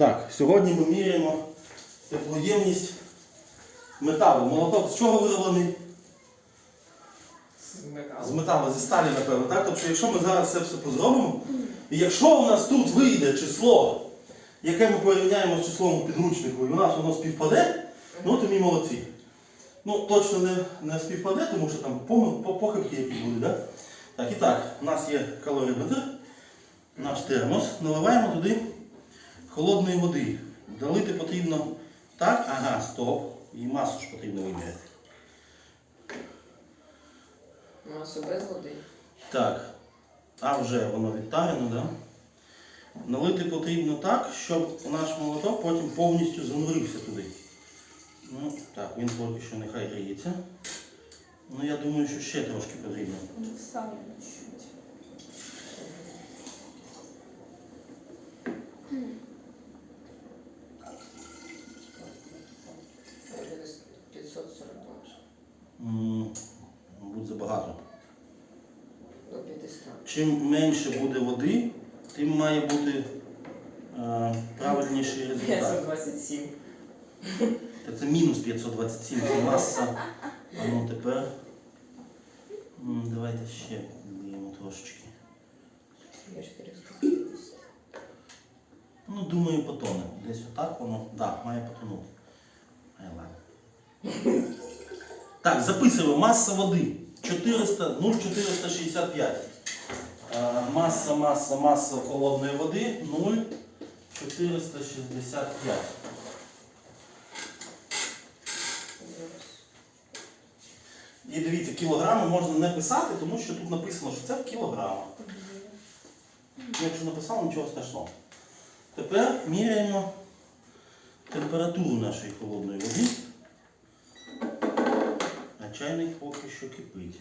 Так, сьогодні ми міряємо теплоємність металу. Молоток з чого вироблений? З металу. З металу, зі сталі, напевно. Так? Тобто, якщо ми зараз це все позробимо, і якщо у нас тут вийде число, яке ми порівняємо з числом у підручнику, і у нас воно співпаде, ну то ми молодці. Ну, точно не, не співпаде, тому що там похибки які були, да? Так, і так, у нас є калориметр, наш термос, наливаємо туди холодної води. Долити потрібно так, ага, стоп. І масу ж потрібно виміряти. Масу без води. Так, а вже воно відтарено, да? Налити потрібно так, щоб наш молоток потім повністю занурився туди. Ну, так, він поки що нехай гріється. Ну, я думаю, що ще трошки потрібно. Вставлю чуть-чуть. Це десь 540 може. М, Мабуть, забагато. До 500. Чим менше буде води, тим має бути е, правильніший результат. 527. Та це мінус 527, це маса. А ну тепер. Давайте ще вліємо трошечки. Ну, думаю, потоне. Десь отак воно. Так, да, має потонути. Так, записуємо. Маса води. 400, ну 465. Е, Маса, маса, маса холодної води 0,465. І дивіться, кілограми можна не писати, тому що тут написано, що це в кілограмах. Якщо написав, нічого страшного. Тепер міряємо температуру нашої холодної води. А чайник поки що кипить.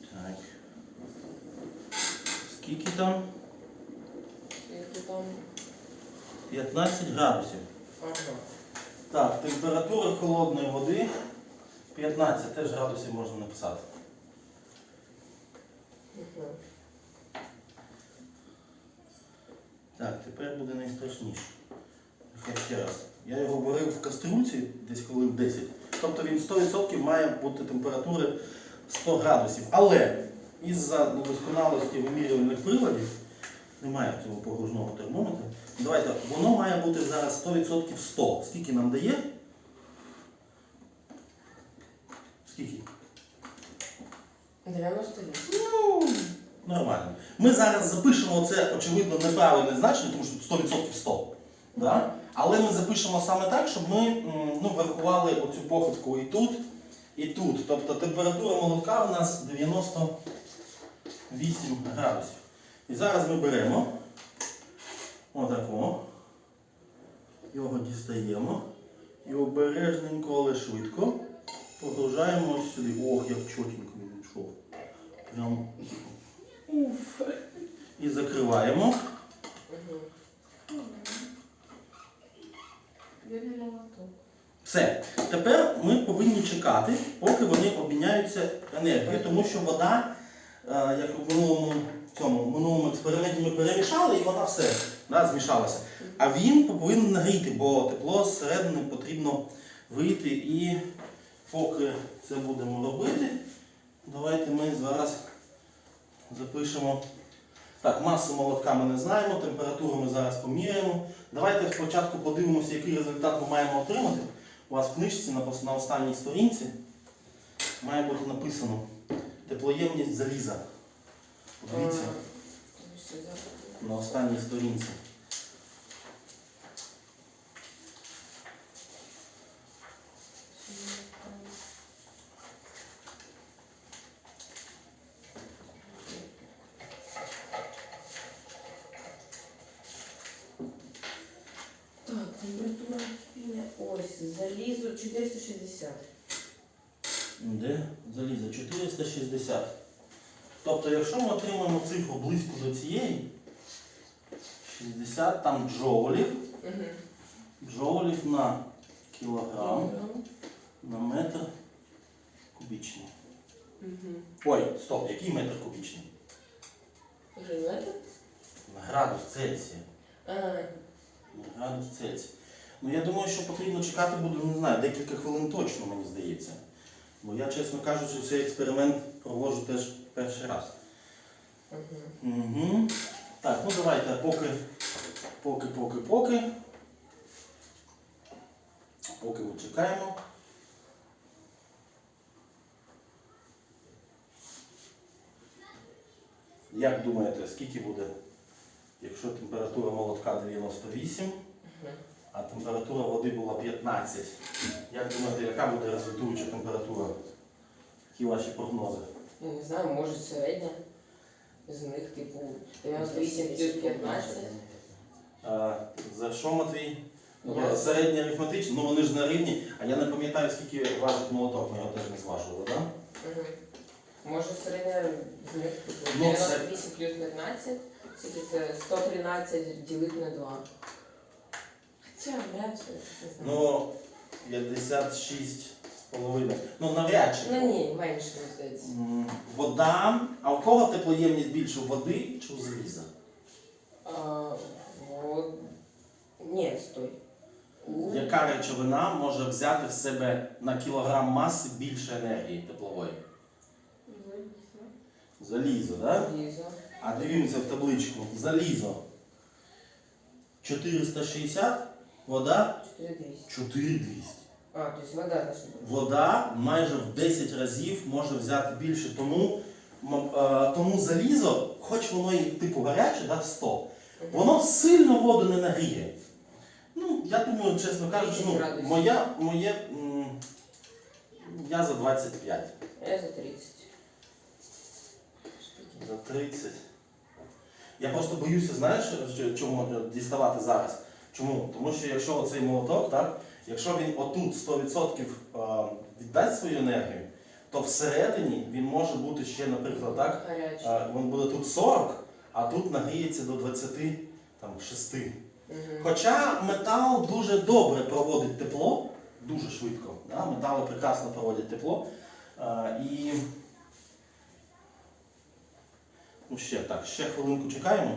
Так. Скільки там? Скільки там? 15 градусів. Так, температура холодної води 15, теж градусів можна написати. Так, тепер буде найстрашніше. Ще раз. Я його варив в кастрюльці, десь коли в 10. Тобто він 100% має бути температури 100 градусів. Але із-за недосконалості вимірювальних приладів, немає цього погружного термометра. Давайте, воно має бути зараз 100% 100. Скільки нам дає? Скільки? 98. Ну, нормально. Ми зараз запишемо це, очевидно, неправильне значення, тому що 100% 100. Да? Але ми запишемо саме так, щоб ми ну, врахували оцю похибку і тут, і тут. Тобто температура молотка у нас 98 градусів. І зараз ми беремо отако, його дістаємо і обережненько, але швидко погружаємо сюди. Ох, як чотенько він йшов. Прям. І закриваємо. Все. Тепер ми повинні чекати, поки вони обміняються енергією, тому що вода, як у минулому, цьому, в минулому експерименті ми перемішали, і вона все да, змішалася. А він повинен нагріти, бо тепло зсередини потрібно вийти. І поки це будемо робити, давайте ми зараз запишемо. Так, масу молотка ми не знаємо, температуру ми зараз поміряємо. Давайте спочатку подивимося, який результат ми маємо отримати. У вас в книжці на останній сторінці має бути написано теплоємність заліза. Подивіться на останній сторінці. Так, температура. Ось, залізо 460. Де? Заліза 460. Тобто, якщо ми отримаємо цифру близько до цієї, 60 там джоулів, Угу. джоулів на кілограм на метр кубічний. Угу. Ой, стоп, який метр кубічний? Вже метр? Градус Цельсія. Градус Цельсія. Ну я думаю, що потрібно чекати буде, не знаю, декілька хвилин точно, мені здається. Бо я, чесно кажучи, цей експеримент проводжу теж перший раз. Угу. Угу. Так, ну давайте поки, поки, поки, поки. Поки чекаємо. Як думаєте, скільки буде, якщо температура молотка 98, а температура води була 15? Як думаєте, яка буде результуюча температура? Які ваші прогнози? Ну, не знаю, може середня. З них, типу, 98 плюс 15. А, за що, Матвій? Ну, Я- середня арифметична, ну вони ж на рівні, а я не пам'ятаю, скільки важить молоток, ми його теж не зважували, так? Угу. Може середня з них, типу, Ну, 98 плюс 15. Скільки це 113 ділити на 2. Хоча, вряд чи, не знаю. Ну, 56 з половиною. Ну, навряд чи. Ну ні, менше, здається. М, Вода. А в кого теплоємність більше води чи у заліза? А, вот. Ні, стой. У... Яка речовина може взяти в себе на кілограм маси більше енергії теплової? Залізо, так? Лізо. А дивимося в табличку. Залізо 460, вода 4200. 4200. А, то есть вода значить. Вода майже в 10 разів може взяти більше, тому, е, тому залізо, хоч воно і типу гаряче, да, 100, воно сильно воду не нагріє. Ну, я думаю, чесно кажучи, ну, моя, моє, я за 25. Я за 30. За 30. Я просто боюся, знаєш, чому діставати зараз? Чому? Тому що якщо оцей молоток, так, якщо він отут 100% е, віддасть свою енергію, то всередині він може бути ще, наприклад, так, Гарячий. він буде тут 40, а тут нагріється до 26. Угу. Хоча метал дуже добре проводить тепло, дуже швидко. Да? Метали прекрасно проводять тепло. А, і ну, ще так, ще хвилинку чекаємо.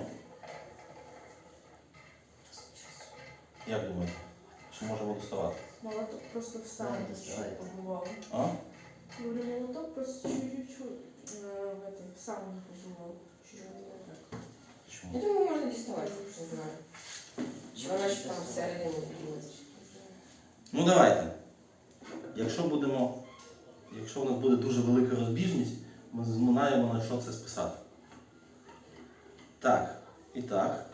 Як думаєте? Чи можемо доставати? Молоток просто встанет, Да, что давай. побывало. А? Говорю, молоток просто чуть-чуть э, в этом в сауне побывал. Чуть-чуть вот так. Чому? Я думаю, можна діставати, не знаю. Чи вона ще там всередині буде. Ну давайте. Якщо будемо, якщо у нас буде дуже велика розбіжність, ми знаємо на що це списати. Так, і так.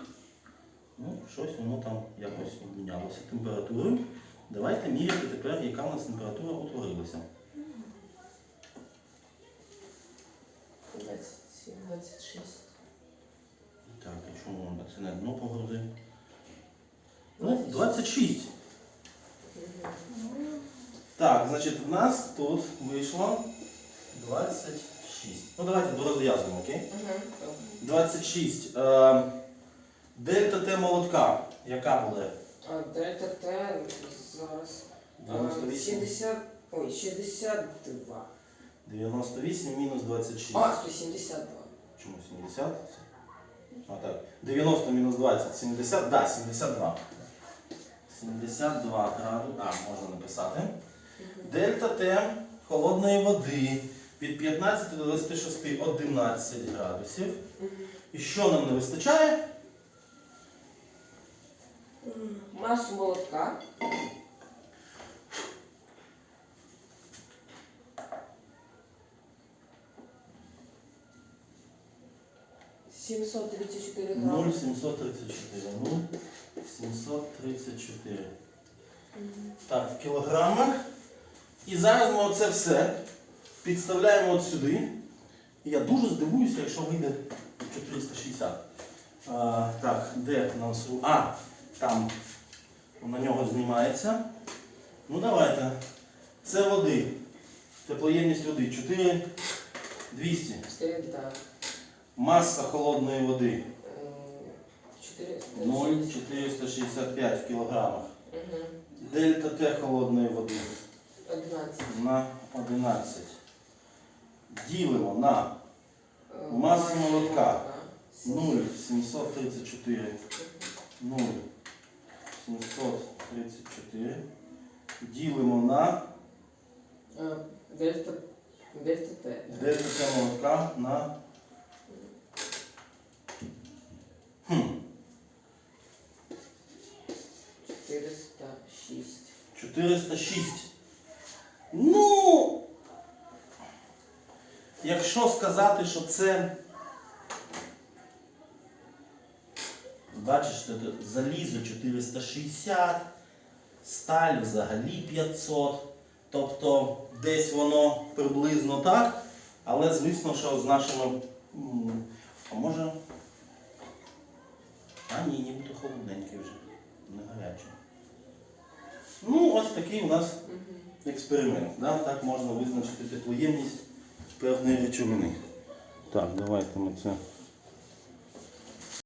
Ну, щось воно там якось обмінялося температурою. Давайте міряти тепер, яка у нас температура утворилася. 27, 26. Так, і чому воно це не дно погрузив? Ну, 26. Так, значить, в нас тут вийшло 26. Ну давайте дорозв'язуємо, окей? Угу. 26. Дельта Т молотка. Яка буде? А дельта Т зараз. а, 98. 70, ой, 62. 98 мінус 26. А, 172. Чому 70? А так. 90 мінус 20. 70. Да, 72. 72 градуси. А, можна написати. Дельта Т холодної води від 15 до 26 11 градусів. І що нам не вистачає? Масу молотка. Сімсот тридцять чотири 0 грами. 734. 0 734. Так, в кілограмах. І зараз ми оце все підставляємо от сюди. І я дуже здивуюся, якщо вийде 460. А, так, де у нас? ру- А, там на нього знімається. Ну давайте. Це води. Теплоємність води 4 200. 4, так. Маса холодної води 0,465 в кілограмах. Угу. Дельта Т холодної води 11. на 11. Ділимо на Е, Масу молотка. 0,734. 0. 734 ділимо на е, дельта Т. Дельта Т молока на. Хм. 406. 406. Ну, якщо сказати, що це Бачиш, це залізо 460, сталь взагалі 500. Тобто десь воно приблизно так. Але звісно, що з нашими. А може. А ні, нібито холодненький вже. Не гарячий. Ну, ось такий у нас експеримент. Да? Так можна визначити теплоємність певної речовини. Так, давайте ми це